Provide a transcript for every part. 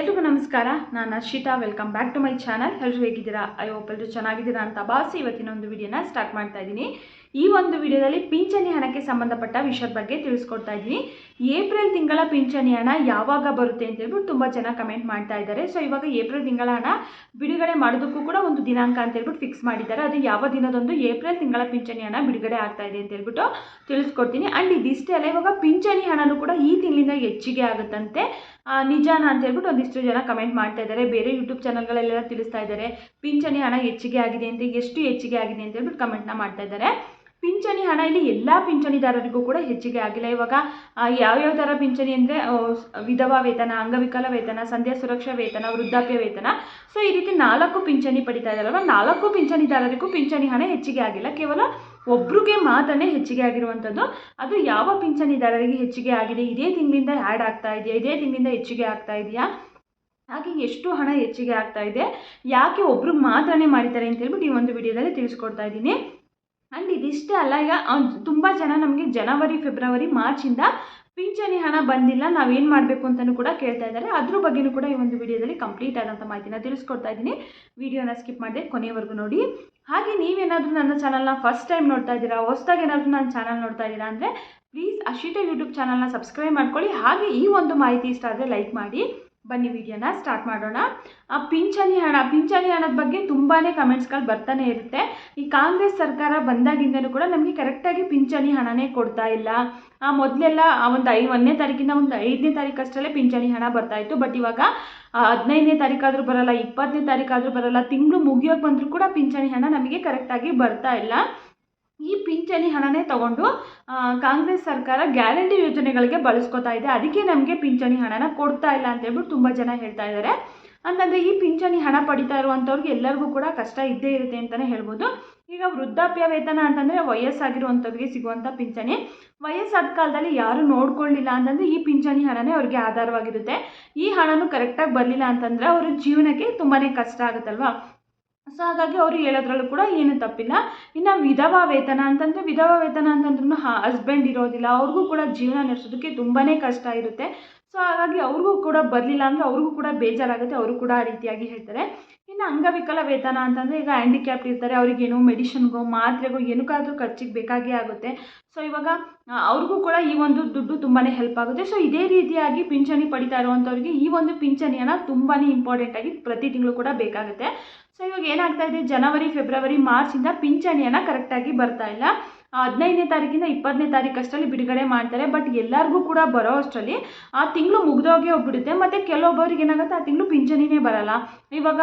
ಎಲ್ರಿಗೂ ನಮಸ್ಕಾರ. ನಾನು Arshita. Welcome back to my channel ಎಲ್ಲರೂ ಹೇಗಿದ್ದೀರಾ? ಐ ಹೋಪ್ ಎಲ್ಲರೂ ಚೆನ್ನಾಗಿದ್ದೀರಾ ಅಂತ ಭಾವಿಸಿ ಇವತ್ತಿನ ಒಂದು ವಿಡಿಯೋನ ಸ್ಟಾರ್ಟ್ ಮಾಡ್ತಾ ಇದ್ದೀನಿ. ಈ ಒಂದು ವಿಡಿಯೋದಲ್ಲಿ ಪಿಂಚಣಿ ಹಣಕ್ಕೆ ಸಂಬಂಧಪಟ್ಟ ವಿಷಯದ ಬಗ್ಗೆ ತಿಳಿಸ್ಕೊಡ್ತಾ ಇದ್ದೀನಿ. ಏಪ್ರಿಲ್ ತಿಂಗಳ ಪಿಂಚಣಿ ಹಣ ಯಾವಾಗ ಬರುತ್ತೆ ಅಂತ ಹೇಳ್ಬಿಟ್ಟು ತುಂಬ ಜನ ಕಮೆಂಟ್ ಮಾಡ್ತಾ ಇದ್ದಾರೆ. ಸೊ ಇವಾಗ ಏಪ್ರಿಲ್ ತಿಂಗಳ ಹಣ ಬಿಡುಗಡೆ ಮಾಡೋದಕ್ಕೂ ಕೂಡ ಒಂದು ದಿನಾಂಕ ಅಂತ ಹೇಳ್ಬಿಟ್ಟು ಫಿಕ್ಸ್ ಮಾಡಿದ್ದಾರೆ. ಅದು ಯಾವ ದಿನದೊಂದು ಏಪ್ರಿಲ್ ತಿಂಗಳ ಪಿಂಚಣಿ ಹಣ ಬಿಡುಗಡೆ ಆಗ್ತಾ ಇದೆ ಅಂತ ಹೇಳ್ಬಿಟ್ಟು ತಿಳಿಸ್ಕೊಡ್ತೀನಿ. ಆ್ಯಂಡ್ ಇದಿಷ್ಟೇ ಅಲ್ಲ, ಇವಾಗ ಪಿಂಚಣಿ ಹಣನೂ ಕೂಡ ಈ ತಿಂಗಳಿಂದ ಹೆಚ್ಚಿಗೆ ಆಗುತ್ತಂತೆ. ನಿಜಾನ ಅಂತ ಹೇಳ್ಬಿಟ್ಟು ಒಂದಿಷ್ಟು ಜನ ಕಮೆಂಟ್ ಮಾಡ್ತಾ ಇದ್ದಾರೆ. ಬೇರೆ ಯೂಟ್ಯೂಬ್ ಚಾನಲ್ಗಳಲ್ಲೆಲ್ಲ ತಿಳಿಸ್ತಾ ಇದ್ದಾರೆ. ಪಿಂಚಣಿ ಹಣ ಹೆಚ್ಚಿಗೆ ಆಗಿದೆ ಅಂತ, ಎಷ್ಟು ಹೆಚ್ಚಿಗೆ ಆಗಿದೆ ಅಂತ ಹೇಳ್ಬಿಟ್ಟು ಕಮೆಂಟ್ನ ಮಾಡ್ತಾ ಇದ್ದಾರೆ. ಪಿಂಚಣಿ ಹಣ ಇಲ್ಲಿ ಎಲ್ಲ ಪಿಂಚಣಿದಾರರಿಗೂ ಕೂಡ ಹೆಚ್ಚಿಗೆ ಆಗಿಲ್ಲ. ಇವಾಗ ಯಾವ್ಯಾವ ಥರ ಪಿಂಚಣಿ ಅಂದರೆ ವಿಧವಾ ವೇತನ, ಅಂಗವಿಕಲ ವೇತನ, ಸಂಧ್ಯಾ ಸುರಕ್ಷಾ ವೇತನ, ವೃದ್ಧಾಪ್ಯ ವೇತನ. ಸೊ ಈ ರೀತಿ ನಾಲ್ಕು ಪಿಂಚಣಿ ಪಡಿತಾ ಇದ್ದಾರಲ್ವ ನಾಲ್ಕು ಪಿಂಚಣಿದಾರರಿಗೂ ಪಿಂಚಣಿ ಹಣ ಹೆಚ್ಚಿಗೆ ಆಗಿಲ್ಲ. ಕೇವಲ ಒಬ್ರಿಗೆ ಮಾತ್ರನೇ ಹೆಚ್ಚಿಗೆ ಆಗಿರುವಂಥದ್ದು. ಅದು ಯಾವ ಪಿಂಚಣಿದಾರರಿಗೆ ಹೆಚ್ಚಿಗೆ ಆಗಿದೆ? ಇದೇ ತಿಂಗಳಿಂದ ಆ್ಯಡ್ ಆಗ್ತಾ ಇದೆಯಾ? ಇದೇ ತಿಂಗಳಿಂದ ಹೆಚ್ಚಿಗೆ ಆಗ್ತಾ ಇದೆಯಾ? ಹಾಗೆ ಎಷ್ಟು ಹಣ ಹೆಚ್ಚಿಗೆ ಆಗ್ತಾ ಇದೆ? ಯಾಕೆ ಒಬ್ರಿಗೆ ಮಾತ್ರನೇ ಮಾಡಿದ್ದಾರೆ ಅಂತ ಹೇಳ್ಬಿಟ್ಟು ಈ ಒಂದು ವಿಡಿಯೋದಲ್ಲಿ ತಿಳಿಸ್ಕೊಡ್ತಾ ಇದ್ದೀನಿ. ಆ್ಯಂಡ್ ಇದಿಷ್ಟೇ ಅಲ್ಲ, ಈಗ ತುಂಬ ಜನ ನಮಗೆ ಜನವರಿ ಫೆಬ್ರವರಿ ಮಾರ್ಚಿಂದ ಪಿಂಚಣಿ ಹಣ ಬಂದಿಲ್ಲ ನಾವೇನು ಮಾಡಬೇಕು ಅಂತಲೂ ಕೂಡ ಕೇಳ್ತಾ ಇದ್ದಾರೆ. ಅದ್ರ ಬಗ್ಗೆನೂ ಕೂಡ ಈ ಒಂದು ವಿಡಿಯೋದಲ್ಲಿ ಕಂಪ್ಲೀಟ್ ಆದಂಥ ಮಾಹಿತಿನ ತಿಳಿಸ್ಕೊಡ್ತಾ ಇದ್ದೀನಿ. ವಿಡಿಯೋನ ಸ್ಕಿಪ್ ಮಾಡಿದೆ ಕೊನೆಯವರೆಗೂ ನೋಡಿ. ಹಾಗೆ ನೀವೇನಾದರೂ ನನ್ನ ಚಾನಲ್ನ ಫಸ್ಟ್ ಟೈಮ್ ನೋಡ್ತಾ ಇದ್ದೀರಾ, ಹೊಸ್ದಾಗಿ ಏನಾದರೂ ನನ್ನ ಚಾನಲ್ ನೋಡ್ತಾ ಇದ್ದೀರಾ ಅಂದರೆ ಪ್ಲೀಸ್ ಅಶಿಟ ಯೂಟ್ಯೂಬ್ ಚಾನಲ್ನ ಸಬ್ಸ್ಕ್ರೈಬ್ ಮಾಡ್ಕೊಳ್ಳಿ. ಹಾಗೆ ಈ ಒಂದು ಮಾಹಿತಿ ಇಷ್ಟ ಆದರೆ ಲೈಕ್ ಮಾಡಿ. ಬನ್ನಿ ವಿಡಿಯೋನ ಸ್ಟಾರ್ಟ್ ಮಾಡೋಣ. ಆ ಪಿಂಚಣಿ ಹಣ, ಪಿಂಚಣಿ ಹಣದ ಬಗ್ಗೆ ತುಂಬಾ ಕಮೆಂಟ್ಸ್ಗಳು ಬರ್ತಾನೆ ಇರುತ್ತೆ. ಈ ಕಾಂಗ್ರೆಸ್ ಸರ್ಕಾರ ಬಂದಾಗಿಂದನೂ ಕೂಡ ನಮಗೆ ಕರೆಕ್ಟಾಗಿ ಪಿಂಚಣಿ ಹಣನೇ ಕೊಡ್ತಾ ಇಲ್ಲ. ಆ ಮೊದಲೆಲ್ಲ ಒಂದು ಐ, ಒಂದನೇ ತಾರೀಕಿಂದ ಒಂದು ಐದನೇ ತಾರೀಕು ಅಷ್ಟರಲ್ಲೇ ಪಿಂಚಣಿ ಹಣ ಬರ್ತಾ ಇತ್ತು. ಬಟ್ ಇವಾಗ ಹದಿನೈದನೇ ತಾರೀಕಾದರೂ ಬರಲ್ಲ ಇಪ್ಪತ್ತನೇ ತಾರೀಕಾದರೂ ಬರಲ್ಲ, ತಿಂಗಳು ಮುಗಿಯೋಕೆ ಬಂದರೂ ಕೂಡ ಪಿಂಚಣಿ ಹಣ ನಮಗೆ ಕರೆಕ್ಟಾಗಿ ಬರ್ತಾ ಇಲ್ಲ. ಈ ಪಿಂಚಣಿ ಹಣನೇ ತಗೊಂಡು ಕಾಂಗ್ರೆಸ್ ಸರ್ಕಾರ ಗ್ಯಾರಂಟಿ ಯೋಜನೆಗಳಿಗೆ ಬಳಸ್ಕೊತಾ ಇದೆ. ಅದಕ್ಕೆ ನಮಗೆ ಪಿಂಚಣಿ ಹಣನ ಕೊಡ್ತಾ ಇಲ್ಲ ಅಂತ ಹೇಳ್ಬಿಟ್ಟು ತುಂಬ ಜನ ಹೇಳ್ತಾ ಇದ್ದಾರೆ. ಅಂತಂದರೆ ಈ ಪಿಂಚಣಿ ಹಣ ಪಡಿತಾ ಇರುವಂಥವ್ರಿಗೆ ಎಲ್ಲರಿಗೂ ಕೂಡ ಕಷ್ಟ ಇದ್ದೇ ಇರುತ್ತೆ ಅಂತಲೇ ಹೇಳ್ಬೋದು. ಈಗ ವೃದ್ಧಾಪ್ಯ ವೇತನ ಅಂತಂದರೆ ವಯಸ್ಸಾಗಿರುವಂಥವ್ರಿಗೆ ಸಿಗುವಂಥ ಪಿಂಚಣಿ. ವಯಸ್ಸಾದ ಕಾಲದಲ್ಲಿ ಯಾರು ನೋಡ್ಕೊಳ್ಳಿಲ್ಲ ಅಂತಂದರೆ ಈ ಪಿಂಚಣಿ ಹಣನೇ ಅವ್ರಿಗೆ ಆಧಾರವಾಗಿರುತ್ತೆ. ಈ ಹಣನೂ ಕರೆಕ್ಟಾಗಿ ಬರಲಿಲ್ಲ ಅಂತಂದರೆ ಅವರ ಜೀವನಕ್ಕೆ ತುಂಬಾ ಕಷ್ಟ ಆಗುತ್ತಲ್ವಾ? ಸೊ ಹಾಗಾಗಿ ಅವರು ಹೇಳೋದ್ರಲ್ಲೂ ಕೂಡ ಏನು ತಪ್ಪಿಲ್ಲ. ಇನ್ನು ವಿಧವಾ ವೇತನ ಅಂತಂದರೆ, ವಿಧವಾ ವೇತನ ಅಂತಂದ್ರೂ ಹಸ್ಬೆಂಡ್ ಇರೋದಿಲ್ಲ. ಅವ್ರಿಗೂ ಕೂಡ ಜೀವನ ನಡೆಸೋದಕ್ಕೆ ತುಂಬಾ ಕಷ್ಟ ಇರುತ್ತೆ. ಸೊ ಹಾಗಾಗಿ ಅವ್ರಿಗೂ ಕೂಡ ಬರಲಿಲ್ಲ ಅಂದರೆ ಅವ್ರಿಗೂ ಕೂಡ ಬೇಜಾರಾಗುತ್ತೆ. ಅವರು ಕೂಡ ಆ ರೀತಿಯಾಗಿ ಹೇಳ್ತಾರೆ. ಇನ್ನು ಅಂಗವಿಕಲ ವೇತನ ಅಂತಂದರೆ ಈಗ ಹ್ಯಾಂಡಿಕ್ಯಾಪ್ ಇರ್ತಾರೆ, ಅವ್ರಿಗೇನು ಮೆಡಿಷನ್ಗೋ ಮಾತ್ರೆಗೋ ಏನಕ್ಕಾದ್ರೂ ಖರ್ಚಿಗೆ ಬೇಕಾಗೇ ಆಗುತ್ತೆ. ಸೊ ಇವಾಗ ಅವ್ರಿಗೂ ಕೂಡ ಈ ಒಂದು ದುಡ್ಡು ತುಂಬಾ ಹೆಲ್ಪ್ ಆಗುತ್ತೆ. ಸೊ ಇದೇ ರೀತಿಯಾಗಿ ಪಿಂಚಣಿ ಪಡಿತಾ ಇರುವಂಥವ್ರಿಗೆ ಈ ಒಂದು ಪಿಂಚಣಿಯನ್ನು ತುಂಬಾ ಇಂಪಾರ್ಟೆಂಟಾಗಿ ಪ್ರತಿ ತಿಂಗಳು ಕೂಡ ಬೇಕಾಗುತ್ತೆ. ಸೊ ಇವಾಗ ಏನಾಗ್ತಾ ಇದೆ? ಜನವರಿ, ಫೆಬ್ರವರಿ ಮಾರ್ಚಿಂದ ಪಿಂಚಣಿಯನ್ನು ಕರೆಕ್ಟಾಗಿ ಬರ್ತಾ ಇಲ್ಲ. ಹದಿನೈದನೇ ತಾರೀಕಿಂದ ಇಪ್ಪತ್ತನೇ ತಾರೀಕು ಅಷ್ಟರಲ್ಲಿ ಬಿಡುಗಡೆ ಮಾಡ್ತಾರೆ ಬಟ್ ಎಲ್ಲರಿಗೂ ಕೂಡ ಬರೋ ಅಷ್ಟರಲ್ಲಿ ಆ ತಿಂಗಳು ಮುಗ್ದೋಗಿ ಹೋಗ್ಬಿಡುತ್ತೆ. ಮತ್ತು ಕೆಲವೊಬ್ಬರಿಗೆ ಏನಾಗುತ್ತೆ, ಆ ತಿಂಗಳು ಪಿಂಚಣಿನೇ ಬರಲ್ಲ. ಇವಾಗ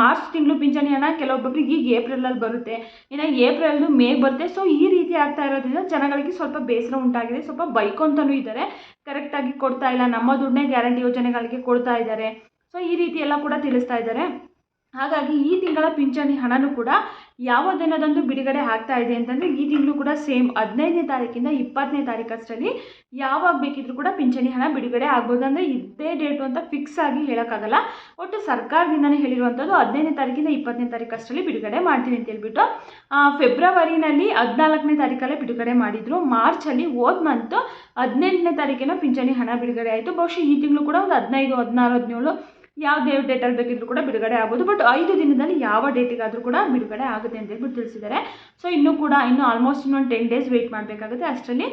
ಮಾರ್ಚ್ ತಿಂಗಳು ಪಿಂಚಣಿ ಹಣ ಕೆಲವೊಬ್ಬರಿಗೆ ಈಗ ಏಪ್ರಿಲಲ್ಲಿ ಬರುತ್ತೆ. ಇನ್ನು ಏಪ್ರಿಲ್ದು ಮೇ ಬರುತ್ತೆ. ಸೊ ಈ ರೀತಿ ಆಗ್ತಾ ಇರೋದ್ರಿಂದ ಜನಗಳಿಗೆ ಸ್ವಲ್ಪ ಬೇಸರ ಉಂಟಾಗಿದೆ. ಸ್ವಲ್ಪ ಬೈಕೊಂತನೂ ಇದ್ದಾರೆ. ಕರೆಕ್ಟಾಗಿ ಕೊಡ್ತಾ ಇಲ್ಲ. ನಮ್ಮ ದುಡ್ಡನ್ನೇ ಗ್ಯಾರಂಟಿ ಯೋಜನೆಗಳಿಗೆ ಕೊಡ್ತಾ ಇದ್ದಾರೆ. ಸೊ ಈ ರೀತಿ ಎಲ್ಲ ಕೂಡ ತಿಳಿಸ್ತಾ ಇದ್ದಾರೆ. ಹಾಗಾಗಿ ಈ ತಿಂಗಳ ಪಿಂಚಣಿ ಹಣನೂ ಕೂಡ ಯಾವ ದಿನದಂದು ಬಿಡುಗಡೆ ಆಗ್ತಾ ಇದೆ ಅಂತಂದರೆ ಈ ತಿಂಗಳು ಕೂಡ ಸೇಮ್ ಹದಿನೈದನೇ ತಾರೀಕಿಂದ ಇಪ್ಪತ್ತನೇ ತಾರೀಕು ಅಷ್ಟರಲ್ಲಿ ಯಾವಾಗ ಬೇಕಿದ್ರೂ ಕೂಡ ಪಿಂಚಣಿ ಹಣ ಬಿಡುಗಡೆ ಆಗ್ಬೋದು. ಅಂದರೆ ಇದೇ ಡೇಟು ಅಂತ ಫಿಕ್ಸ್ ಆಗಿ ಹೇಳೋಕ್ಕಾಗಲ್ಲ. ಒಟ್ಟು ಸರ್ಕಾರದಿಂದನೇ ಹೇಳಿರುವಂಥದ್ದು ಹದಿನೈದನೇ ತಾರೀಕಿಂದ ಇಪ್ಪತ್ತನೇ ತಾರೀಕು ಅಷ್ಟರಲ್ಲಿ ಬಿಡುಗಡೆ ಮಾಡ್ತೀನಿ ಅಂತ ಹೇಳ್ಬಿಟ್ಟು ಫೆಬ್ರವರಿನಲ್ಲಿ ಹದಿನಾಲ್ಕನೇ ತಾರೀಕಲ್ಲೇ ಬಿಡುಗಡೆ ಮಾಡಿದರು. ಮಾರ್ಚಲ್ಲಿ ಹೋದ ಮಂತು ಹದಿನೆಂಟನೇ ತಾರೀಕಿನ ಪಿಂಚಣಿ ಹಣ ಬಿಡುಗಡೆ ಆಯಿತು. ಬಹುಶಃ ಈ ತಿಂಗಳು ಕೂಡ ಒಂದು ಹದಿನೈದು, ಹದಿನಾರು, ಹದಿನೇಳು ಯಾವ ಡೇಟಲ್ಲಿ ಬೇಕಿದ್ರು ಕೂಡ ಬಿಡುಗಡೆ ಆಗ್ಬೋದು. ಬಟ್ ಐದು ದಿನದಲ್ಲಿ ಯಾವ ಡೇಟಿಗಾದರೂ ಕೂಡ ಬಿಡುಗಡೆ ಆಗುತ್ತೆ ಅಂತ ಹೇಳ್ಬಿಟ್ಟು ತಿಳಿಸಿದ್ದಾರೆ. ಸೊ ಇನ್ನೂ ಕೂಡ ಇನ್ನೂ ಆಲ್ಮೋಸ್ಟ್ ಇನ್ನೊಂದು ಟೆನ್ ಡೇಸ್ ವೇಟ್ ಮಾಡಬೇಕಾಗುತ್ತೆ ಅಷ್ಟರಲ್ಲಿ.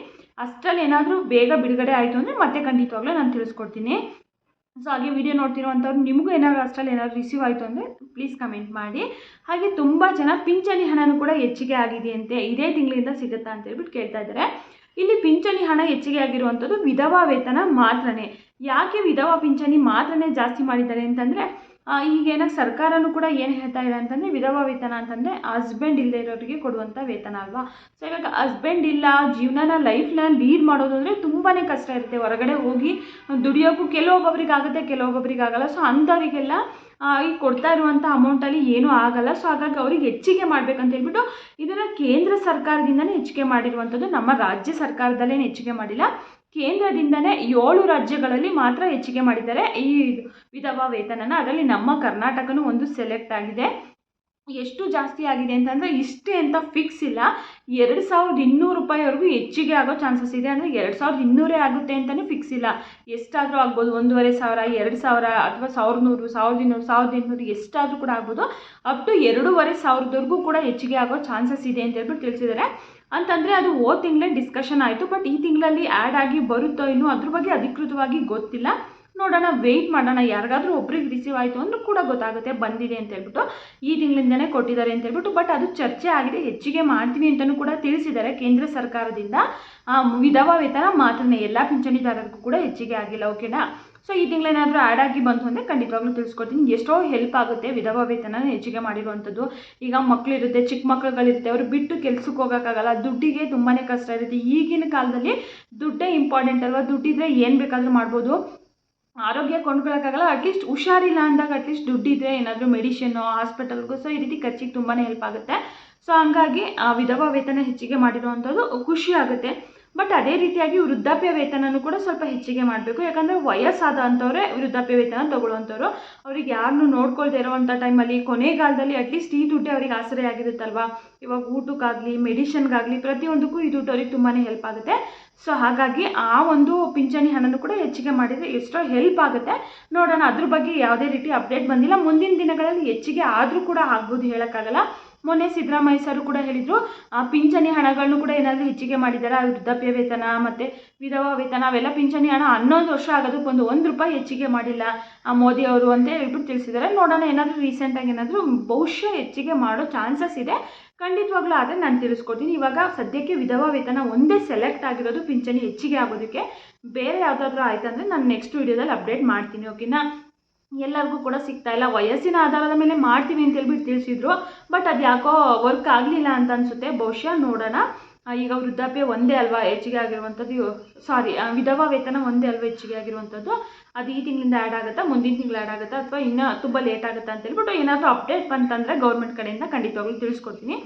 ಅಷ್ಟರಲ್ಲಿ ಏನಾದರೂ ಬೇಗ ಬಿಡುಗಡೆ ಆಯಿತು ಅಂದರೆ ಮತ್ತೆ ಖಂಡಿತವಾಗ್ಲೂ ನಾನು ತಿಳಿಸ್ಕೊಡ್ತೀನಿ. ಸೊ ಹಾಗೆ ವಿಡಿಯೋ ನೋಡ್ತಿರುವಂಥವ್ರು ನಿಮಗೂ ಏನಾದರೂ ಅಷ್ಟರಲ್ಲಿ ಏನಾದರೂ ರಿಸೀವ್ ಆಯಿತು ಅಂದರೆ ಪ್ಲೀಸ್ ಕಮೆಂಟ್ ಮಾಡಿ. ಹಾಗೆ ತುಂಬ ಜನ ಪಿಂಚಣಿ ಹಣನೂ ಕೂಡ ಹೆಚ್ಚಿಗೆ ಆಗಿದೆಯಂತೆ ಇದೇ ತಿಂಗಳಿಂದ ಸಿಗುತ್ತಾ ಅಂತ ಹೇಳ್ಬಿಟ್ಟು ಕೇಳ್ತಾ ಇದ್ದಾರೆ. ಇಲ್ಲಿ ಪಿಂಚಣಿ ಹಣ ಹೆಚ್ಚಿಗೆ ಆಗಿರುವಂಥದ್ದು ವಿಧವಾ ವೇತನ ಮಾತ್ರನೇ. ಯಾಕೆ ವಿಧವಾ ಪಿಂಚಣಿ ಮಾತ್ರನೇ ಜಾಸ್ತಿ ಮಾಡಿದ್ದಾರೆ ಅಂತಂದರೆ ಈಗೇನ ಸರ್ಕಾರನೂ ಕೂಡ ಏನು ಹೇಳ್ತಾ ಇದೆ ಅಂತಂದರೆ, ವಿಧವಾ ವೇತನ ಅಂತಂದರೆ ಹಸ್ಬೆಂಡ್ ಇಲ್ಲದೆ ಇರೋರಿಗೆ ಕೊಡುವಂಥ ವೇತನ ಅಲ್ವಾ? ಸೊ ಇವಾಗ ಹಸ್ಬೆಂಡ್ ಇಲ್ಲ, ಜೀವನನ ಲೈಫ್ನ ಲೀಡ್ ಮಾಡೋದು ಅಂದರೆ ತುಂಬಾ ಕಷ್ಟ ಇರುತ್ತೆ. ಹೊರಗಡೆ ಹೋಗಿ ದುಡಿಯೋಕ್ಕೂ ಕೆಲವೊಬ್ಬೊಬ್ರಿಗೆ ಆಗುತ್ತೆ, ಕೆಲವೊಬ್ಬೊಬ್ರಿಗೆ ಆಗಲ್ಲ. ಸೊ ಅಂಥವರಿಗೆಲ್ಲ ಈ ಕೊಡ್ತಾ ಇರುವಂಥ ಅಮೌಂಟಲ್ಲಿ ಏನೂ ಆಗಲ್ಲ. ಸೊ ಹಾಗಾಗಿ ಅವ್ರಿಗೆ ಹೆಚ್ಚಿಗೆ ಮಾಡ್ಬೇಕಂತ ಹೇಳ್ಬಿಟ್ಟು ಇದನ್ನು ಕೇಂದ್ರ ಸರ್ಕಾರದಿಂದಲೇ ಹೆಚ್ಚಿಗೆ ಮಾಡಿರುವಂಥದ್ದು. ನಮ್ಮ ರಾಜ್ಯ ಸರ್ಕಾರದಲ್ಲೇ ಹೆಚ್ಚಿಗೆ ಮಾಡಿಲ್ಲ. ಕೇಂದ್ರದಿಂದನೇ ಏಳು ರಾಜ್ಯಗಳಲ್ಲಿ ಮಾತ್ರ ಹೆಚ್ಚಿಗೆ ಮಾಡಿದ್ದಾರೆ. ಈ ವಿಧವಾ ವೇತನನ, ಅದರಲ್ಲಿ ನಮ್ಮ ಕರ್ನಾಟಕನೂ ಒಂದು ಸೆಲೆಕ್ಟ್ ಆಗಿದೆ. ಎಷ್ಟು ಜಾಸ್ತಿ ಆಗಿದೆ ಅಂತಂದರೆ ಇಷ್ಟೇ ಅಂತ ಫಿಕ್ಸ್ ಇಲ್ಲ. ಎರಡು ಸಾವಿರದ ಇನ್ನೂರು ರೂಪಾಯಿವರೆಗೂ ಹೆಚ್ಚಿಗೆ ಆಗೋ ಚಾನ್ಸಸ್ ಇದೆ ಅಂದರೆ ಎರಡು ಸಾವಿರದ ಇನ್ನೂರೇ ಆಗುತ್ತೆ ಅಂತಲೇ ಫಿಕ್ಸ್ ಇಲ್ಲ. ಎಷ್ಟಾದರೂ ಆಗ್ಬೋದು, ಒಂದೂವರೆ ಸಾವಿರ, ಎರಡು ಸಾವಿರ ಅಥವಾ ಸಾವಿರದ ನೂರು, ಸಾವಿರದ ಇನ್ನೂರು ಸಾವಿರದ ಇನ್ನೂರು ಎಷ್ಟಾದರೂ ಕೂಡ ಆಗ್ಬೋದು. ಅಪ್ ಟು ಎರಡೂವರೆ ಸಾವಿರದವರೆಗೂ ಕೂಡ ಹೆಚ್ಚಿಗೆ ಆಗೋ ಚಾನ್ಸಸ್ ಇದೆ ಅಂತ ಹೇಳ್ಬಿಟ್ಟು ತಿಳಿಸಿದ್ದಾರೆ. ಅಂತಂದರೆ ಅದು ಓ ತಿಂಗಳೇ ಡಿಸ್ಕಷನ್ ಆಯಿತು ಬಟ್ ಈ ತಿಂಗಳಲ್ಲಿ ಆ್ಯಡ್ ಆಗಿ ಬರುತ್ತೋ ಇನ್ನೂ ಅದ್ರ ಬಗ್ಗೆ ಅಧಿಕೃತವಾಗಿ ಗೊತ್ತಿಲ್ಲ. ನೋಡೋಣ ವೆಯ್ಟ್ ಮಾಡೋಣ, ಯಾರಿಗಾದ್ರೂ ಒಬ್ರಿಗೆ ರಿಸೀವ್ ಆಯಿತು ಅಂದ್ರೂ ಕೂಡ ಗೊತ್ತಾಗುತ್ತೆ, ಬಂದಿದೆ ಅಂತ ಹೇಳ್ಬಿಟ್ಟು, ಈ ತಿಂಗಳಿಂದನೇ ಕೊಟ್ಟಿದ್ದಾರೆ ಅಂತ ಹೇಳ್ಬಿಟ್ಟು ಬಟ್ ಅದು ಚರ್ಚೆ ಆಗಿದೆ, ಹೆಚ್ಚಿಗೆ ಮಾಡ್ತೀನಿ ಅಂತಲೂ ಕೂಡ ತಿಳಿಸಿದ್ದಾರೆ. ಕೇಂದ್ರ ಸರ್ಕಾರದಿಂದ ವಿಧವಾ ವೇತನ ಮಾತ್ರ ಎಲ್ಲ ಪಿಂಚಣಿದಾರರಿಗೂ ಕೂಡ ಹೆಚ್ಚಿಗೆ ಆಗಿಲ್ಲ ಓಕೆನಾ ಸೊ ಈ ತಿಂಗಳೇನಾದರೂ ಆ್ಯಡ್ ಆಗಿ ಬಂತು ಅಂದರೆ ಖಂಡಿತವಾಗ್ಲೂ ತಿಳಿಸ್ಕೊಡ್ತೀನಿ. ಎಷ್ಟೋ ಹೆಲ್ಪ್ ಆಗುತ್ತೆ ವಿಧವಾ ವೇತನ ಹೆಚ್ಚಿಗೆ ಮಾಡಿರುವಂಥದ್ದು. ಈಗ ಮಕ್ಕಳಿರುತ್ತೆ ಚಿಕ್ಕ ಮಕ್ಕಳುಗಳಿರುತ್ತೆ ಅವರು ಬಿಟ್ಟು ಕೆಲ್ಸಕ್ಕೆ ಹೋಗೋಕ್ಕಾಗಲ್ಲ, ದುಡ್ಡಿಗೆ ತುಂಬಾ ಕಷ್ಟ ಇರುತ್ತೆ. ಈಗಿನ ಕಾಲದಲ್ಲಿ ದುಡ್ಡೇ ಇಂಪಾರ್ಟೆಂಟ್ ಅಲ್ವಾ? ದುಡ್ಡಿದ್ರೆ ಏನು ಬೇಕಾದರೂ ಮಾಡ್ಬೋದು. ಆರೋಗ್ಯ ಕೊಂಡ್ಕೊಳ್ಳೋಕ್ಕಾಗಲ್ಲ ಅಟ್ಲೀಸ್ಟ್ ಹುಷಾರಿಲ್ಲ ಅಂದಾಗ ಅಟ್ಲೀಸ್ಟ್ ದುಡ್ಡಿದ್ರೆ ಏನಾದರೂ ಮೆಡಿಷನ್ನು ಹಾಸ್ಪಿಟಲ್ಗೂ ಸೊ ಈ ರೀತಿ ಖರ್ಚಿಗೆ ತುಂಬಾ ಹೆಲ್ಪ್ ಆಗುತ್ತೆ. ಸೊ ಹಂಗಾಗಿ ವಿಧವಾ ವೇತನ ಹೆಚ್ಚಿಗೆ ಮಾಡಿರುವಂಥದ್ದು ಖುಷಿ ಆಗುತ್ತೆ. ಬಟ್ ಅದೇ ರೀತಿಯಾಗಿ ವೃದ್ಧಾಪ್ಯ ವೇತನನೂ ಕೂಡ ಸ್ವಲ್ಪ ಹೆಚ್ಚಿಗೆ ಮಾಡಬೇಕು. ಯಾಕಂದರೆ ವಯಸ್ಸಾದ ವೃದ್ಧಾಪ್ಯ ವೇತನ ತಗೊಳ್ಳುವಂಥವ್ರು. ಅವ್ರಿಗೆ ಯಾರನ್ನೂ ನೋಡ್ಕೊಳ್ದೇ ಇರೋವಂಥ ಟೈಮಲ್ಲಿ ಕೊನೆಗಾಲದಲ್ಲಿ ಅಟ್ಲೀಸ್ಟ್ ಈ ದುಡ್ಡೇ ಅವ್ರಿಗೆ ಆಸರೆ ಆಗಿರುತ್ತಲ್ವಾ? ಇವಾಗ ಊಟಕ್ಕಾಗಲಿ ಮೆಡಿಷನ್ಗಾಗಲಿ ಪ್ರತಿಯೊಂದಕ್ಕೂ ಈ ದುಡ್ಡು ಅವ್ರಿಗೆ ತುಂಬಾ ಹೆಲ್ಪ್ ಆಗುತ್ತೆ. ಸೊ ಹಾಗಾಗಿ ಆ ಒಂದು ಪಿಂಚಣಿ ಹಣನೂ ಕೂಡ ಹೆಚ್ಚಿಗೆ ಮಾಡಿದರೆ ಎಷ್ಟೋ ಹೆಲ್ಪ್ ಆಗುತ್ತೆ. ನೋಡೋಣ, ಅದ್ರ ಬಗ್ಗೆ ಯಾವುದೇ ರೀತಿ ಅಪ್ಡೇಟ್ ಬಂದಿಲ್ಲ. ಮುಂದಿನ ದಿನಗಳಲ್ಲಿ ಹೆಚ್ಚಿಗೆ ಆದರೂ ಕೂಡ ಆಗ್ಬೋದು ಹೇಳೋಕ್ಕಾಗಲ್ಲ. ಮೊನ್ನೆ ಸಿದ್ದರಾಮಯ್ಯ ಸರು ಕೂಡ ಹೇಳಿದರು ಪಿಂಚಣಿ ಹಣಗಳನ್ನು ಕೂಡ ಏನಾದರೂ ಹೆಚ್ಚಿಗೆ ಮಾಡಿದ್ದಾರೆ ವೃದ್ಧಾಪ್ಯ ವೇತನ ಮತ್ತು ವಿಧವಾ ವೇತನ ಅವೆಲ್ಲ ಪಿಂಚಣಿ ಹಣ ಹನ್ನೊಂದು ವರ್ಷ ಆಗೋದಕ್ಕೊಂದು ಒಂದು ರೂಪಾಯಿ ಹೆಚ್ಚಿಗೆ ಮಾಡಿಲ್ಲ. ಆ ಮೋದಿ ಅವರು ಅಂತ ಹೇಳ್ಬಿಟ್ಟು ತಿಳಿಸಿದ್ದಾರೆ ನೋಡೋಣ, ಏನಾದರೂ ರೀಸೆಂಟಾಗಿ ಏನಾದರೂ ಬಹುಶಃ ಹೆಚ್ಚಿಗೆ ಮಾಡೋ ಚಾನ್ಸಸ್ ಇದೆ. ಖಂಡಿತವಾಗ್ಲೂ ಆದರೆ ನಾನು ತಿಳಿಸ್ಕೊಡ್ತೀನಿ ಇವಾಗ ಸದ್ಯಕ್ಕೆ ವಿಧವಾ ವೇತನ ಒಂದೇ ಸೆಲೆಕ್ಟ್ ಆಗಿರೋದು ಪಿಂಚಣಿ ಹೆಚ್ಚಿಗೆ ಆಗೋದಕ್ಕೆ. ಬೇರೆ ಯಾವುದಾದ್ರೂ ಆಯ್ತಂದರೆ ನಾನು ನೆಕ್ಸ್ಟ್ ವೀಡಿಯೋದಲ್ಲಿ ಅಪ್ಡೇಟ್ ಮಾಡ್ತೀನಿ ಓಕೆನಾ ಎಲ್ಲರಿಗೂ ಕೂಡ ಸಿಗ್ತಾ ಇಲ್ಲ. ವಯಸ್ಸಿನ ಆಧಾರದ ಮೇಲೆ ಮಾಡ್ತೀವಿ ಅಂತ ಹೇಳ್ಬಿಟ್ಟು ತಿಳಿಸಿದ್ರು. ಬಟ್ ಅದು ಯಾಕೋ ವರ್ಕ್ ಆಗಲಿಲ್ಲ ಅಂತ ಅನಿಸುತ್ತೆ. ಬಹುಶಃ ನೋಡೋಣ. ಈಗ ವೃದ್ಧಾಪ್ಯ ಒಂದೇ ಅಲ್ವಾ? ಹೆಚ್ಚಿಗೆ ಆಗಿರುವಂಥದ್ದು ಸಾರಿ ವಿಧವಾ ವೇತನ ಒಂದೇ ಅಲ್ವಾ ಹೆಚ್ಚಿಗೆ ಆಗಿರುವಂಥದ್ದು? ಅದು ಈ ತಿಂಗಳಿಂದ ಆ್ಯಡ್ ಆಗುತ್ತಾ? ಮುಂದಿನ ತಿಂಗಳು ಆ್ಯಡ್ ಆಗುತ್ತಾ? ಅಥವಾ ಇನ್ನೂ ತುಂಬ ಲೇಟ್ ಆಗುತ್ತಾ ಅಂತ ಹೇಳ್ಬಿಟ್ಟು ಏನಾದರೂ ಅಪ್ಡೇಟ್ ಬಂತಂದರೆ ಗೌರ್ಮೆಂಟ್ ಕಡೆಯಿಂದ ಖಂಡಿತವಾಗ್ಲೂ ತಿಳಿಸ್ಕೊಡ್ತೀನಿ.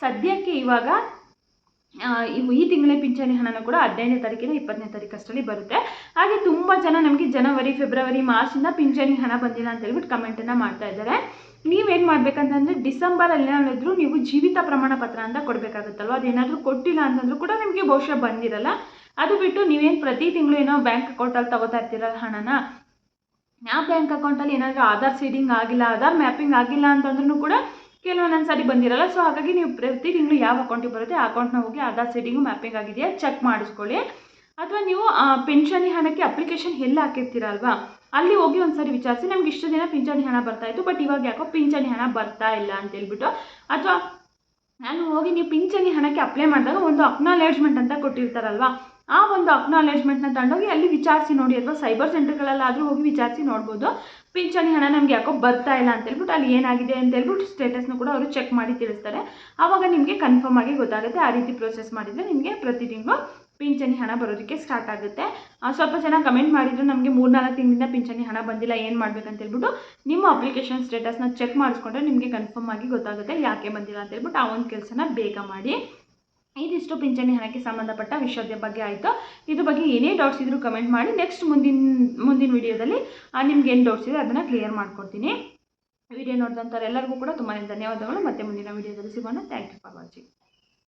ಸದ್ಯಕ್ಕೆ ಇವಾಗ ಈ ತಿಂಗಳ ಪಿಂಚಣಿ ಹಣನೂ ಕೂಡ ಹದಿನೈದನೇ ತಾರೀಕಿನ ಇಪ್ಪತ್ತನೇ ತಾರೀಕು ಅಷ್ಟರಲ್ಲಿ ಬರುತ್ತೆ. ಹಾಗೆ ತುಂಬ ಜನ ನಮಗೆ ಜನವರಿ, ಫೆಬ್ರವರಿ ಮಾರ್ಚಿಂದ ಪಿಂಚಣಿ ಹಣ ಬಂದಿಲ್ಲ ಅಂತ ಹೇಳ್ಬಿಟ್ಟು ಕಮೆಂಟನ್ನು ಮಾಡ್ತಾ ಇದ್ದಾರೆ. ನೀವೇನು ಮಾಡ್ಬೇಕಂತಂದರೆ ಡಿಸೆಂಬರಲ್ಲಿ ಏನಾದರೂ ನೀವು ಜೀವಿತ ಪ್ರಮಾಣ ಪತ್ರ ಅಂತ ಕೊಡಬೇಕಾಗುತ್ತಲ್ವ? ಅದೇನಾದರೂ ಕೊಟ್ಟಿಲ್ಲ ಅಂತಂದ್ರೂ ಕೂಡ ನಿಮಗೆ ಬಹುಶಃ ಬಂದಿರಲ್ಲ. ಅದು ಬಿಟ್ಟು ನೀವೇನು ಪ್ರತಿ ತಿಂಗಳು ಏನೋ ಬ್ಯಾಂಕ್ ಅಕೌಂಟಲ್ಲಿ ತಗೋತಾ ಇರ್ತೀರಲ್ಲ ಹಣನ? ಆ ಬ್ಯಾಂಕ್ ಅಕೌಂಟಲ್ಲಿ ಏನಾದರೂ ಆಧಾರ್ ಸೀಡಿಂಗ್ ಆಗಿಲ್ಲ, ಆಧಾರ್ ಮ್ಯಾಪಿಂಗ್ ಆಗಿಲ್ಲ ಅಂತಂದ್ರೂ ಕೂಡ ಕೆಲವೊಂದೊಂದು ಸಾರಿ ಬಂದಿರಲ್ಲ ಸೊ ಹಾಗಾಗಿ ನೀವು ಪ್ರತಿ ತಿಂಗಳು ಯಾವ ಅಕೌಂಟಿಗೆ ಬರುತ್ತೆ ಆ ಅಕೌಂಟ್ನ ಹೋಗಿ ಆಧಾರ್ ಸೆಟ್ಟಿಗೂ ಮ್ಯಾಪಿಂಗ್ ಆಗಿದೆಯಾ ಚೆಕ್ ಮಾಡಿಸ್ಕೊಳ್ಳಿ. ಅಥವಾ ನೀವು ಪಿಂಚಣಿ ಹಣಕ್ಕೆ ಅಪ್ಲಿಕೇಶನ್ ಎಲ್ಲ ಹಾಕಿರ್ತೀರಲ್ವಾ ಅಲ್ಲಿ ಹೋಗಿ ಒಂದ್ಸರಿ ವಿಚಾರಿಸಿ, ನಮ್ಗೆ ಇಷ್ಟು ದಿನ ಪಿಂಚಣಿ ಹಣ ಬರ್ತಾ ಇತ್ತು ಬಟ್ ಇವಾಗ ಯಾಕೋ ಪಿಂಚಣಿ ಹಣ ಬರ್ತಾ ಇಲ್ಲ ಅಂತ ಹೇಳ್ಬಿಟ್ಟು, ಅಥವಾ ನಾನು ಹೋಗಿ ನೀವು ಪಿಂಚಣಿ ಹಣಕ್ಕೆ ಅಪ್ಲೈ ಮಾಡಿದಾಗ ಒಂದು ಅಕ್ನಾಲೇಜ್ಮೆಂಟ್ ಅಂತ ಕೊಟ್ಟಿರ್ತಾರಲ್ವಾ? ಆ ಒಂದು ಅಕ್ನಾಲೇಜ್ಮೆಂಟ್ನ ತಗೊಂಡೋಗಿ ಅಲ್ಲಿ ವಿಚಾರಿಸಿ ನೋಡಿ, ಅಥವಾ ಸೈಬರ್ ಸೆಂಟರ್ಗಳಲ್ಲಾದರೂ ಹೋಗಿ ವಿಚಾರಿಸಿ ನೋಡ್ಬೋದು. ಪಿಂಚಣಿ ಹಣ ನಮಗೆ ಯಾಕೋ ಬರ್ತಾ ಇಲ್ಲ ಅಂತ ಹೇಳ್ಬಿಟ್ಟು ಅಲ್ಲಿ ಏನಾಗಿದೆ ಅಂತ ಹೇಳ್ಬಿಟ್ಟು ಸ್ಟೇಟಸ್ನ ಕೂಡ ಅವರು ಚೆಕ್ ಮಾಡಿ ತಿಳಿಸ್ತಾರೆ. ಆವಾಗ ನಿಮಗೆ ಕನ್ಫರ್ಮ್ ಆಗಿ ಗೊತ್ತಾಗುತ್ತೆ, ಆ ರೀತಿ ಪ್ರೊಸೆಸ್ ಮಾಡಿದರೆ ನಿಮಗೆ ಪ್ರತಿ ತಿಂಗಳು ಪಿಂಚಣಿ ಹಣ ಬರೋದಕ್ಕೆ ಸ್ಟಾರ್ಟ್ ಆಗುತ್ತೆ. ಸ್ವಲ್ಪ ಜನ ಕಮೆಂಟ್ ಮಾಡಿದ್ರು, ನಮಗೆ ಮೂರ್ನಾಲ್ಕು ತಿಂಗಳಿಂದ ಪಿಂಚಣಿ ಹಣ ಬಂದಿಲ್ಲ, ಏನು ಮಾಡ್ಬೇಕಂತ ಹೇಳ್ಬಿಟ್ಟು ನಿಮ್ಮ ಅಪ್ಲಿಕೇಶನ್ ಸ್ಟೇಟಸ್ನ ಚೆಕ್ ಮಾಡಿಸ್ಕೊಂಡ್ರೆ ನಿಮಗೆ ಕನ್ಫರ್ಮ್ ಆಗಿ ಗೊತ್ತಾಗುತ್ತೆ, ಯಾಕೆ ಬಂದಿಲ್ಲ ಅಂತ ಹೇಳ್ಬಿಟ್ಟು ಆ ಒಂದು ಕೆಲಸನ ಬೇಗ ಮಾಡಿ ಇದಿಷ್ಟು ಪಿಂಚಣಿ ಹಣಕ್ಕೆ ಸಂಬಂಧಪಟ್ಟ ವಿಷಯದ ಬಗ್ಗೆ ಆಯಿತು? ಇದ್ರ ಬಗ್ಗೆ ಏನೇ ಡೌಟ್ಸ್ ಇದ್ರು ಕಮೆಂಟ್ ಮಾಡಿ. ನೆಕ್ಸ್ಟ್ ಮುಂದಿನ ಮುಂದಿನ ವಿಡಿಯೋದಲ್ಲಿ ನಿಮ್ಗೆ ಏನು ಡೌಟ್ಸ್ ಇದೆ ಅದನ್ನು ಕ್ಲಿಯರ್ ಮಾಡ್ಕೊಡ್ತೀನಿ. ವಿಡಿಯೋ ನೋಡಿದಂಥವ್ರು ಎಲ್ಲರಿಗೂ ಕೂಡ ತುಂಬಾ ಧನ್ಯವಾದಗಳು. ಮತ್ತೆ ಮುಂದಿನ ವಿಡಿಯೋದಲ್ಲಿ ಸಿಗೋಣ. Thank you for watching